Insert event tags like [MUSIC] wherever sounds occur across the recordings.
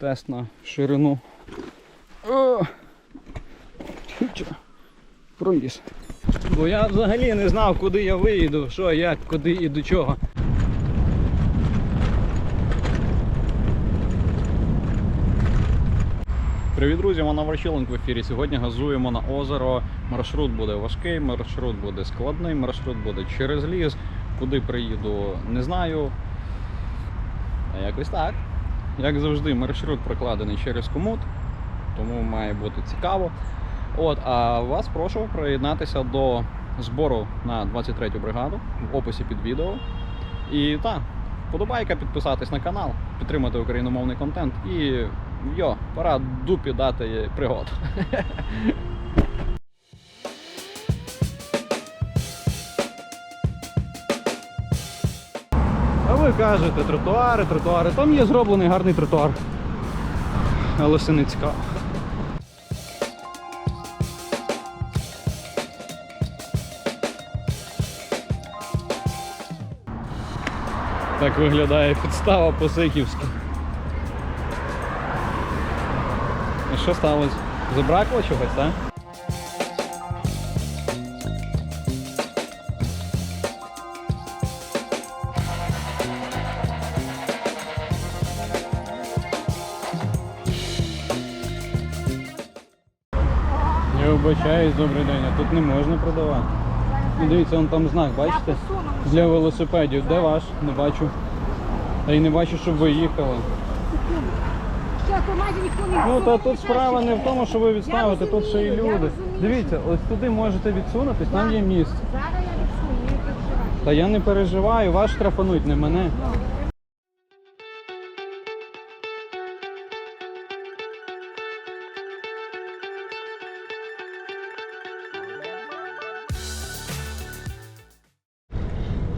тест на ширину. О! Проліз. Бо я взагалі не знав, куди я виїду, що, як, куди і до чого. Привіт, друзі! Вона Варчиленк в ефірі. Сьогодні газуємо на озеро. Маршрут буде важкий, маршрут буде складний, маршрут буде через ліс. Куди приїду, не знаю. А якось так. Як завжди, маршрут прокладений через комут, тому має бути цікаво. От, а вас прошу приєднатися до збору на 23-ю бригаду в описі під відео. І так, подобайка, підписатись на канал, підтримати україномовний контент і йо, пора дупі дати пригод. [LAUGHS] А ви кажете, тротуари, тротуари. Там є зроблений гарний тротуар. Але все не цікаво. Так виглядає підстава по-сиківськи. А що сталося? Забракло чогось, так? Вибачаюсь, добрий день, а тут не можна продавати. Ну, дивіться, вон там знак, бачите? Для велосипедів. Де ваш? Не бачу. Та й не бачу, щоб ви їхали. Ну та тут справа не в тому, що ви відставите, тут ще й люди. Дивіться, ось туди можете відсунутись, там є місце. Зараз я відсую, не переживай. Та я не переживаю, вас штрафануть, не мене.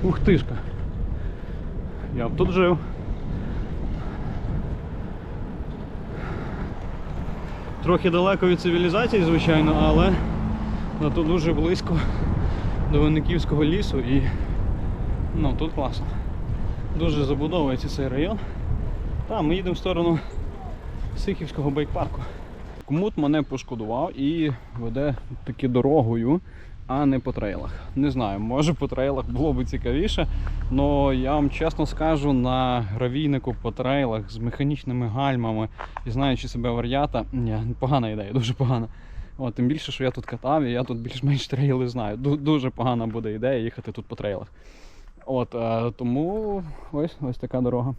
Ух тишка. Я б тут жив. Трохи далеко від цивілізації, звичайно, але зато дуже близько до Винниківського лісу і ну, тут класно. Дуже забудовується цей район. Та, ми їдемо в сторону Сихівського байк-парку. Кмут мене пошкодував і веде таки дорогою, а не по трейлах. Не знаю, може по трейлах було б цікавіше, але я вам чесно скажу, на гравійнику по трейлах з механічними гальмами і знаючи себе вар'ята, погана ідея, дуже погана. От, тим більше, що я тут катав, і я тут більш-менш трейли знаю. Дуже погана буде ідея їхати тут по трейлах. От, е, тому ось, ось така дорога.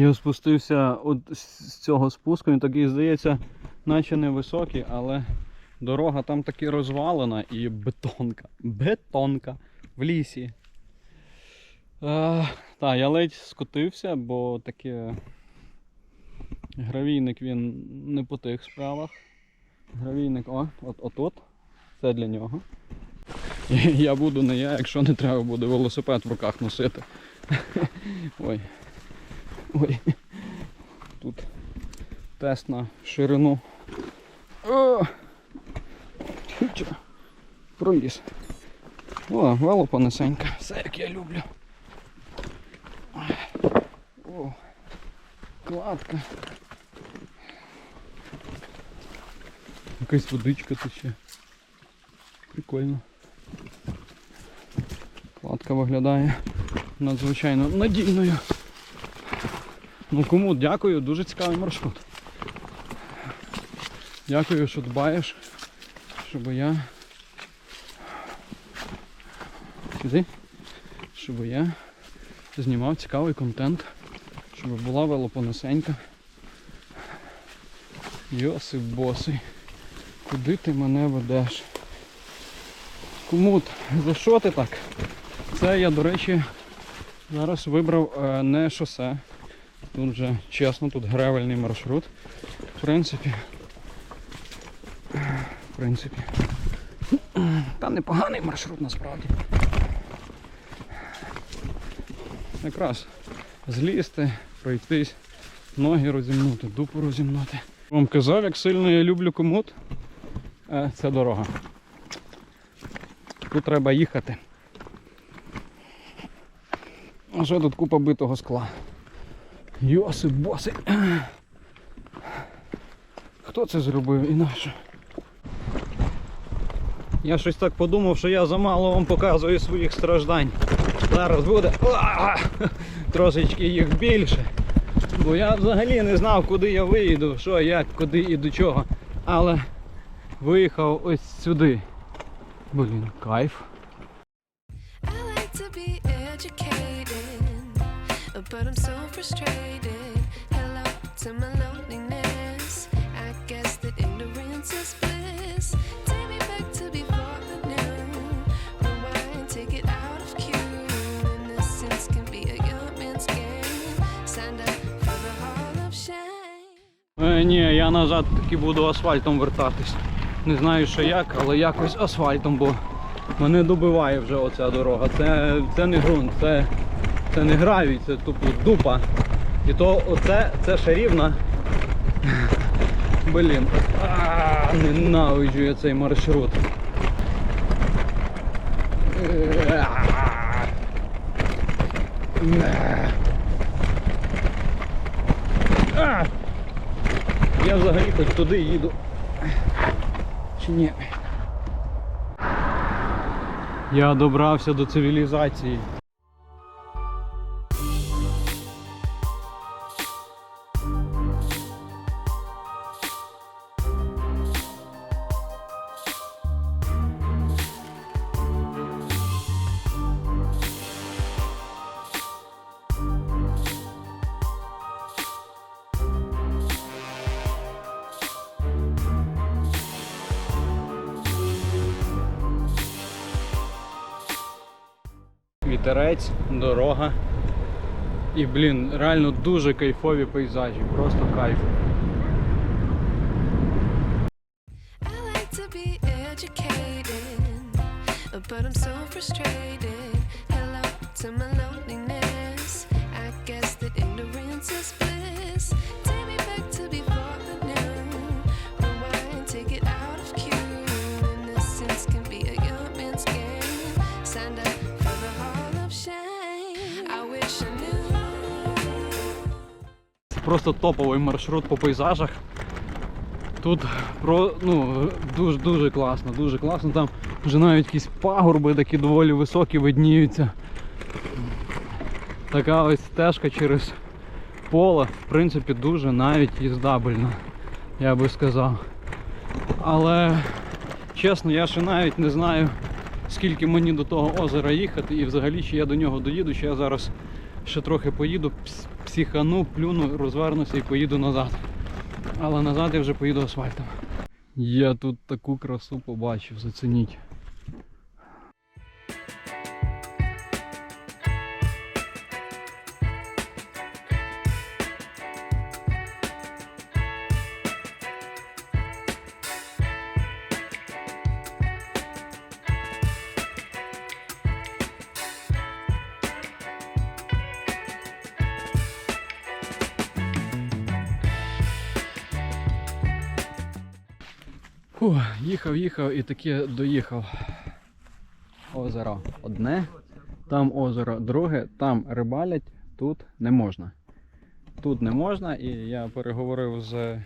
Я спустився от з цього спуску, він такий здається, наче невисокий, але дорога там таки розвалена і бетонка. Бетонка в лісі. Е, так, я ледь скотився, бо таке гравійник він не по тих справах. Гравійник, о, от, от, от. Це для нього. Я буду не я, якщо не треба буде велосипед в руках носити. [LAUGHS] Ой. Ой. Тут тест на ширину. О! Проліз. О, вело понесенька. Все як я люблю. О, кладка. Якась водичка тече. Прикольно. Кладка виглядає надзвичайно надійною. Ну кому дякую, дуже цікавий маршрут. Дякую, що дбаєш, щоб я. Сюди. Щоб я знімав цікавий контент, щоб була велопонесенька. Йосип босий. Куди ти мене ведеш? Кумут, за що ти так? Це я, до речі, зараз вибрав е, не шосе. Тут вже чесно, тут гревельний маршрут. В принципі, в принципі, Та непоганий маршрут насправді. Якраз злізти, пройтись, ноги розімнути, дупу розімнути. Вам казав, як сильно я люблю комут. Е, Це дорога. Тут треба їхати. Що тут купа битого скла? Йосип боси. Хто це зробив і нащо? Я щось так подумав, що я замало вам показую своїх страждань. Зараз буде а, трошечки їх більше. Бо я взагалі не знав, куди я виїду, що, як, куди і до чого. Але виїхав ось сюди. Блін, кайф. But I'm so frustrated. Hello to my loneliness. I guess that ignorance is bliss. Take me back to before I knew. Rewind, take it out of cue. Innocence can be a young man's game. Signed up for the hall of shame. Е, ні, я назад таки буду асфальтом вертатись. Не знаю, що як, але якось асфальтом, бо мене добиває вже оця дорога. Це, це не ґрунт, це, це не гравій, це тупо дупа. І то оце це ще рівна. [LAUGHS] Блін. Ненавиджу я цей маршрут. Я взагалі хоч туди їду. Чи ні? Я добрався до цивілізації. Вітерець, дорога. І, блін, реально дуже кайфові пейзажі, просто кайф. But I'm so frustrated. Просто топовий маршрут по пейзажах. Тут про, ну, дуже дуже класно, дуже класно. Там вже навіть якісь пагорби такі доволі високі видніються. Така ось стежка через поле, в принципі, дуже навіть їздабельна, я би сказав. Але чесно, я ще навіть не знаю, скільки мені до того озера їхати і взагалі чи я до нього доїду, чи я зараз ще трохи поїду, пс- психану, плюну, розвернуся і поїду назад. Але назад я вже поїду асфальтом. Я тут таку красу побачив, зацініть. Фу, їхав, їхав і таки доїхав. Озеро одне, там озеро друге, там рибалять, тут не можна. Тут не можна, і я переговорив з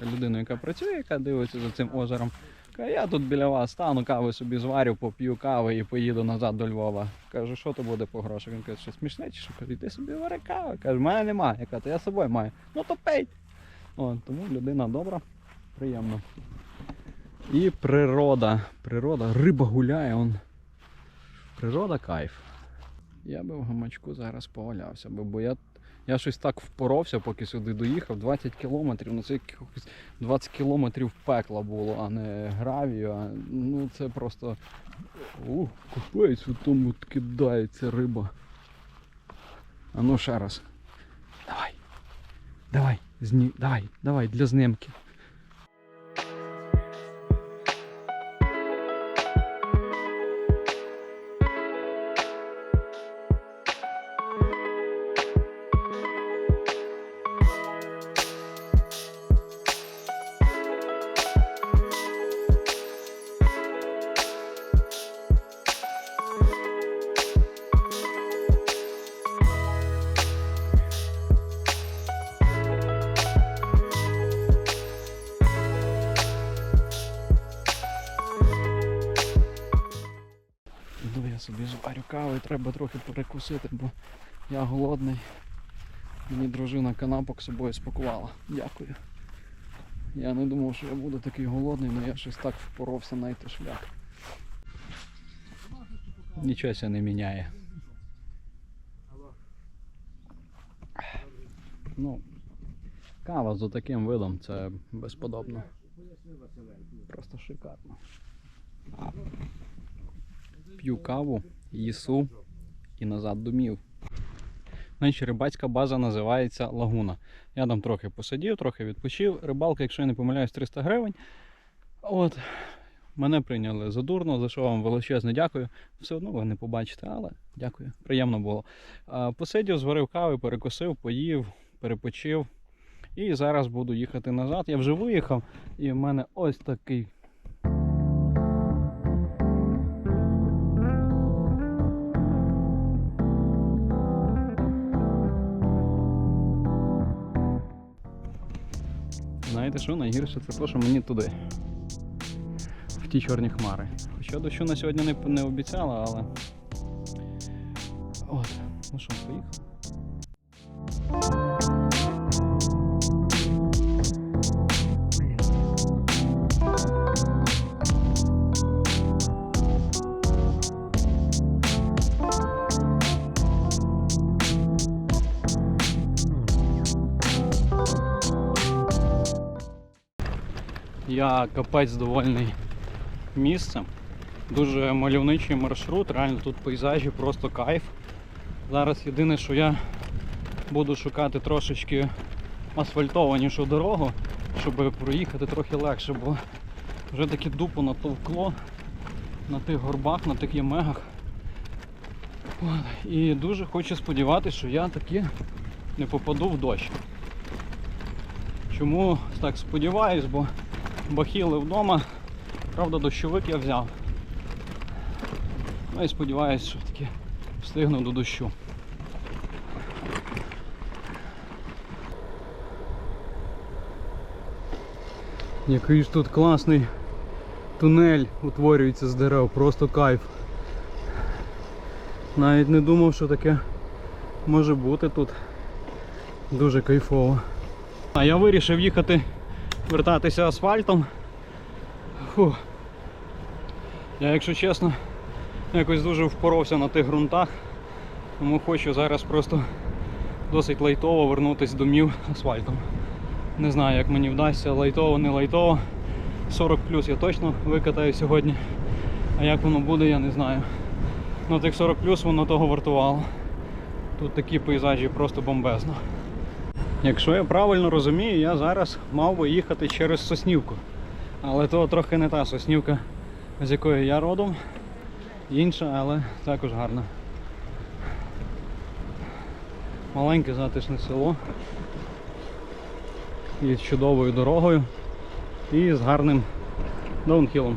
людиною, яка працює, яка дивиться за цим озером. Каже, я тут біля вас стану, кави собі зварю, поп'ю кави і поїду назад до Львова. Кажу, що то буде по грошах? Він каже, що смішне, чи що Кажу, йди собі вари кави. Каже, мене немає. Я кажу, «Та я з собою маю. Ну то пей. О, тому людина добра, приємно. І природа. Природа, риба гуляє, он. Природа кайф. Я би в гамачку зараз повалявся, бо я, я щось так впоровся, поки сюди доїхав. 20 кілометрів, ну це якихось 20 кілометрів пекла було, а не гравію. А, ну це просто. Ух, купець тому кидається риба. А ну ще раз. Давай. Давай, зні... давай, давай, для знимки. Кави, треба трохи перекусити, бо я голодний. Мені дружина канапок з собою спакувала. Дякую. Я не думав, що я буду такий голодний, але я щось так впоровся знайти шлях. Нічого ся не міняє. Ну, кава з таким видом це безподобно. Просто шикарно. П'ю каву, їсу і назад домів. Значить, рибацька база називається Лагуна. Я там трохи посидів, трохи відпочив. Рибалка, якщо я не помиляюсь, 300 гривень. От. Мене прийняли задурно, за що вам величезне дякую. Все одно ви не побачите, але дякую. Приємно було. Посидів, зварив кави, перекусив, поїв, перепочив. І зараз буду їхати назад. Я вже виїхав, і в мене ось такий Знаєте що, найгірше це те, що мені туди. В ті чорні хмари. Хоча дощу на сьогодні не, не обіцяла, але. От, ну що, поїхав. Я капець довольний місцем. Дуже мальовничий маршрут, реально тут пейзажі, просто кайф. Зараз єдине, що я буду шукати трошечки асфальтованішу дорогу, щоб проїхати трохи легше, бо вже таке дупо натовкло на тих горбах, на тих ямегах. І дуже хочу сподіватися, що я таки не попаду в дощ. Чому так сподіваюсь, бо бахіли вдома. Правда, дощовик я взяв. Ну і сподіваюся, що таки встигну до дощу. Який ж тут класний тунель утворюється з дерев, просто кайф. Навіть не думав, що таке може бути тут. Дуже кайфово. А я вирішив їхати вертатися асфальтом. Фу. Я, якщо чесно, якось дуже впоровся на тих ґрунтах, тому хочу зараз просто досить лайтово вернутися домів асфальтом. Не знаю, як мені вдасться, лайтово, не лайтово. 40 плюс я точно викатаю сьогодні. А як воно буде, я не знаю. Ну тих 40 плюс воно того вартувало. Тут такі пейзажі просто бомбезно. Якщо я правильно розумію, я зараз мав би їхати через Соснівку. Але то трохи не та Соснівка, з якої я родом. Інша, але також гарна. Маленьке затишне село. І з чудовою дорогою. І з гарним даунхілом.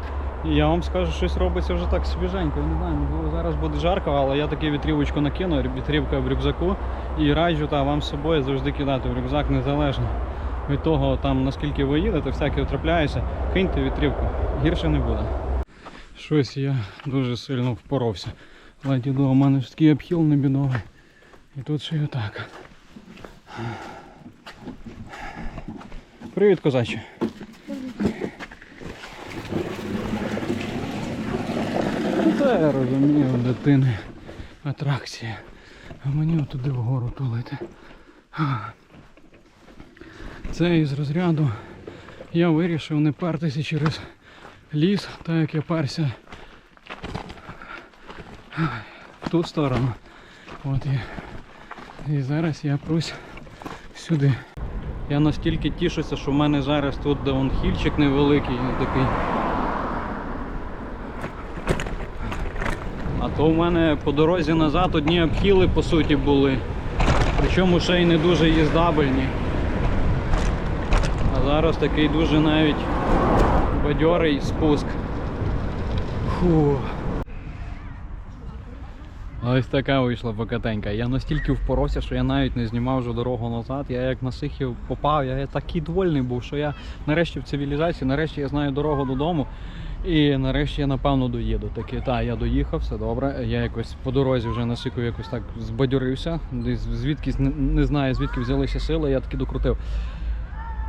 І я вам скажу, щось робиться вже так свіженько. Я не знаю, можливо зараз буде жарко, але я таки вітрівочку накину, вітрівка в рюкзаку і раджу та вам з собою завжди кидати в рюкзак незалежно від того, там наскільки ви їдете, всяке трапляється, киньте вітрівку, гірше не буде. Щось я дуже сильно впоровся. Ледь у мене ж такий обхіл небідовий. І тут ще й отак. Привіт, козаче. Та я розумію, дитини атракція. А мені туди вгору тулити. Це із розряду я вирішив не пертися через ліс, так як я перся в ту сторону. От і, і зараз я прусь сюди. Я настільки тішуся, що в мене зараз тут даунхільчик невеликий, такий то в мене по дорозі назад одні обхіли по суті були. Причому ще й не дуже їздабельні. А зараз такий дуже навіть бадьорий спуск. Фу. Ось така вийшла покатенька. Я настільки впоровся, що я навіть не знімав вже дорогу назад. Я як на сихів попав, я такий довольний був, що я нарешті в цивілізації, нарешті я знаю дорогу додому. І нарешті я напевно доїду. Таки, та, я доїхав, все добре. Я якось по дорозі вже на сику якось так збадьорився. Десь звідкись не, знаю, звідки взялися сили, я таки докрутив.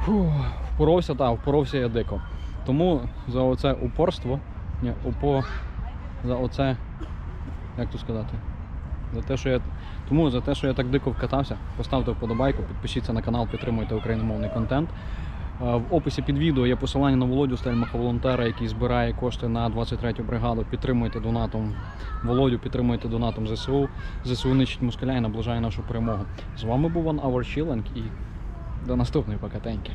Фу, впоровся, так, впоровся я дико. Тому за оце упорство, ні, упо, за оце, як то сказати, за те, що я. Тому за те, що я так дико вкатався, поставте вподобайку, підпишіться на канал, підтримуйте україномовний контент. Е, В описі під відео є посилання на Володю Стельмаха, волонтера, який збирає кошти на 23-ю бригаду. Підтримуйте донатом Володю, підтримуйте донатом ЗСУ. ЗСУ нищить москаля і наближає нашу перемогу. З вами був Ан Hour і до наступної покатеньки.